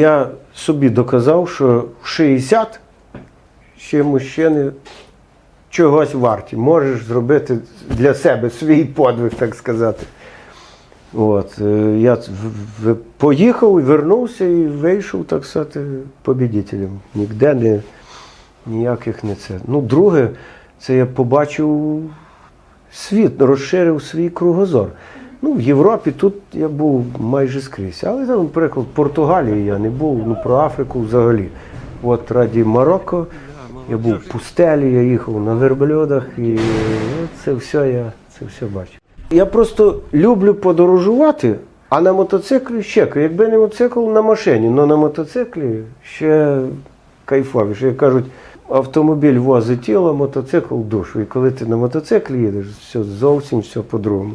Я собі доказав, що в 60 ще мужчини чогось варті. Можеш зробити для себе свій подвиг, так сказати. От, е, я поїхав вернувся і вийшов, так сказати, побідителем. Ніде не, ніяких не це. Ну, друге, це я побачив світ, розширив свій кругозор. Ну, в Європі тут я був майже скрізь. Але там, наприклад, в Португалії я не був, ну про Африку взагалі. От раді Марокко, я був в пустелі, я їхав на верблюдах і це все я це все бачив. Я просто люблю подорожувати, а на мотоциклі ще. Якби не мотоцикл на машині, але на мотоциклі ще кайфовіше. Як кажуть, автомобіль возить тіло, мотоцикл душу. І коли ти на мотоциклі їдеш, все зовсім все по-другому.